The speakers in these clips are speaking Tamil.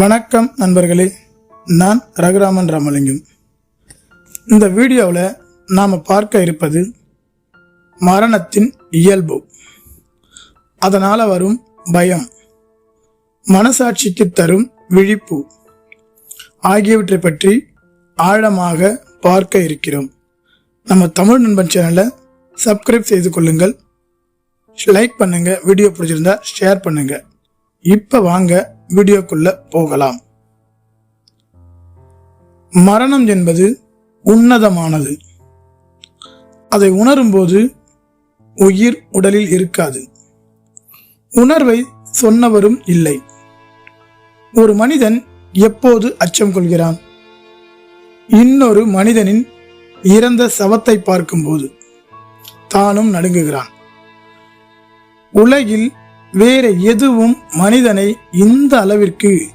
வணக்கம் நண்பர்களே நான் ரகுராமன் ராமலிங்கம். இந்த வீடியோவில் நாம் பார்க்க இருப்பது மரணத்தின் இயல்பு. அதனால் வரும் பயம் மனசாட்சிக்கு தரும் விழிப்பு ஆகியவற்றை பற்றி ஆழமாக பார்க்க இருக்கிறோம். நம்ம தமிழ் நண்பன் சேனலை சப்ஸ்கிரைப் செய்து கொள்ளுங்கள். லைக் பண்ணுங்கள் வீடியோ பிடிச்சிருந்தா ஷேர் பண்ணுங்கள் இப்போ வாங்க வீடியோக்குள்ள போகலாம். மரணம் என்பது உன்னதமானது. அதை உணரும்போது உயிர் உடலில் இருக்காது. உணர்வை சொன்னவரும் இல்லை. ஒரு மனிதன் எப்போது அச்சம் கொள்கிறான்? இன்னொரு மனிதனின் இறந்த சவத்தை பார்க்கும்போது தானும் நடுங்குகிறான். உலகில் வேறு எதுவும் மனிதனை இந்த அளவிற்கு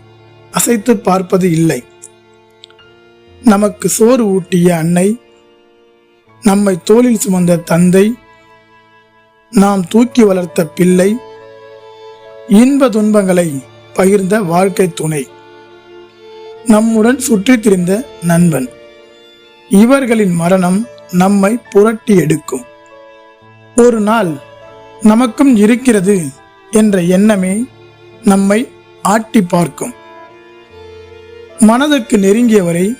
அசைத்து பார்ப்பது இல்லை. நமக்கு சோறு ஊட்டிய அன்னை நம்மை தோளில் சுமந்த தந்தை நாம் தூக்கி வளர்த்த பிள்ளை இன்ப துன்பங்களை பகிர்ந்த வாழ்க்கை துணை நம்முடன் சுற்றித் திரிந்த நண்பன். இவர்களின் மரணம் நம்மை புரட்டி எடுக்கும். ஒரு நாள் நமக்கும் இருக்கிறது என்ற எண்ணமே நம்மை ஆட்டி பார்க்கும். மனதுக்கு நெருங்கியவரை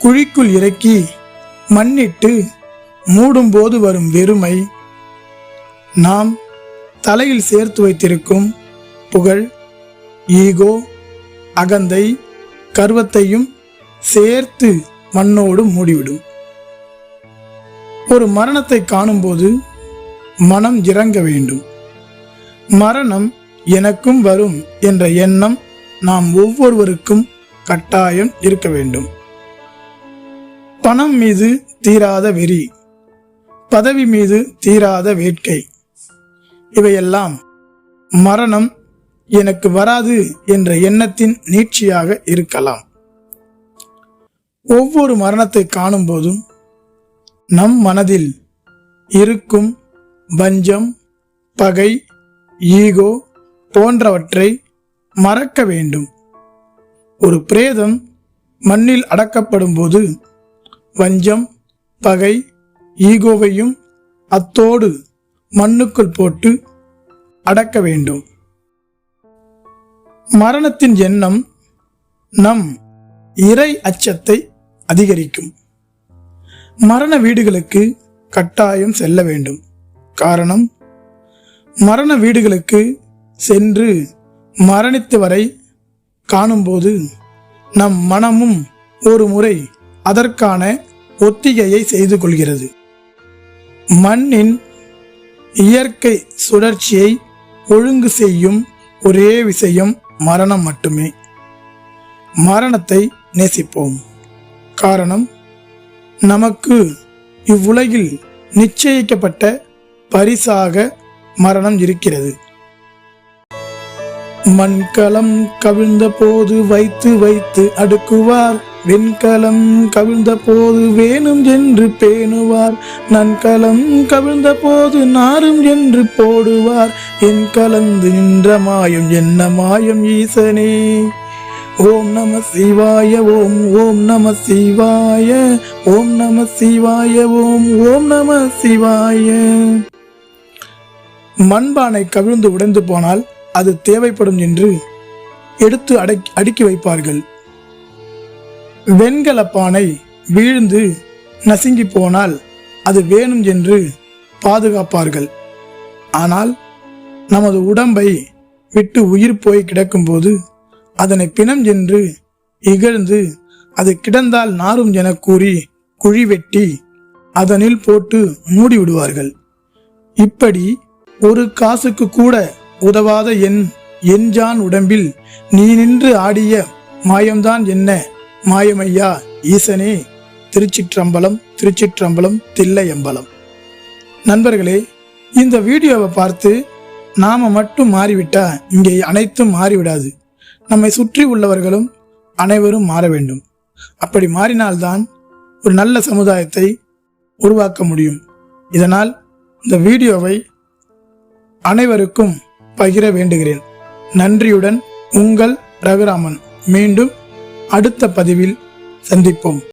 குழிக்குள் இறக்கி மண்ணிட்டு மூடும்போது வரும் வெறுமை நாம் தலையில் சேர்த்து வைத்திருக்கும் புகழ் ஈகோ அகந்தை கர்வத்தையும் சேர்த்து மண்ணோடு மூடிவிடும். ஒரு மரணத்தை காணும்போது மனம் இறங்க வேண்டும். மரணம் எனக்கும் வரும் என்ற எண்ணம் நாம் ஒவ்வொருவருக்கும் கட்டாயம் இருக்க வேண்டும். பணம் மீது தீராத வெறி பதவி மீது தீராத வேட்கை இவையெல்லாம் மரணம் எனக்கு வராது என்ற எண்ணத்தின் நீட்சியாக இருக்கலாம். ஒவ்வொரு மரணத்தை காணும் போதும் நம் மனதில் இருக்கும் வஞ்சம் பகை ஈகோ போன்றவற்றை மறக்க வேண்டும். ஒரு பிரேதம் மண்ணில் அடக்கப்படும் போது வஞ்சம் பகை ஈகோவையும் அத்தோடு மண்ணுக்குள் போட்டு அடக்க வேண்டும். மரணத்தின் எண்ணம் நம் இறை அச்சத்தை அதிகரிக்கும். மரண வீடுகளுக்கு கட்டாயம் செல்ல வேண்டும். காரணம் மரண வீடுகளுக்கு சென்று மரணித்து வரை காணும்போது நம் மனமும் ஒரு முறை அதற்கான ஒத்திகையை செய்து கொள்கிறது. மண்ணின் இயற்கை சுழற்சியை ஒழுங்கு செய்யும் ஒரே விஷயம் மரணம் மட்டுமே. மரணத்தை நேசிப்போம். காரணம் நமக்கு இவ்வுலகில் நிச்சயிக்கப்பட்ட பரிசாக மரணம் இருக்கிறது. மண்கலம் கவிழ்ந்த போது வைத்து வைத்து அடுக்குவார். வெண்கலம் கவிழ்ந்த போது வேணும் என்று பேணுவார். நன்கலம் கவிழ்ந்த போது நாரும் என்று போடுவார். என் கலந்து நின்ற மாயம் என்ன மாயம் ஈசனே? ஓம் நம சிவாய ஓம் ஓம் நம சிவாய ஓம் நம சிவாய ஓம் ஓம் நம சிவாய. மண்பானை கவிழ்ந்து உடைந்து போனால் அது தேவைப்படும் என்று எடுத்து அடக்கி அடுக்கி வைப்பார்கள். வெண்கல பானை வீழ்ந்து நசுங்கி போனால் அது வேணும் என்று பாதுகாப்பார்கள். ஆனால் நமது உடம்பை விட்டு உயிர் போய் கிடக்கும்போது அதனை பிணம் என்று இகழ்ந்து அது கிடந்தால் நாரும் என கூறி குழி வெட்டி அதனில் போட்டு மூடி விடுவார்கள். இப்படி ஒரு காசுக்கு கூட உதவாத என் என்ஜான் உடம்பில் நீ நின்று ஆடிய மாயம்தான் என்ன? மாயமையா ஈசனே திருச்சிற்றம்பலம் திருச்சிற்றம்பலம் தில்லையம்பலம். நண்பர்களே இந்த வீடியோவை பார்த்து நாம மட்டும் மாறிவிட்டா இங்கே அனைத்தும் மாறிவிடாது. நம்மை சுற்றி உள்ளவர்களும் அனைவரும் மாற வேண்டும். அப்படி மாறினால்தான் ஒரு நல்ல சமுதாயத்தை உருவாக்க முடியும். இதனால் இந்த வீடியோவை அனைவருக்கும் பகிர வேண்டுகிறேன். நன்றியுடன் உங்கள் ரகுராமன். மீண்டும் அடுத்த பதிவில் சந்திப்போம்.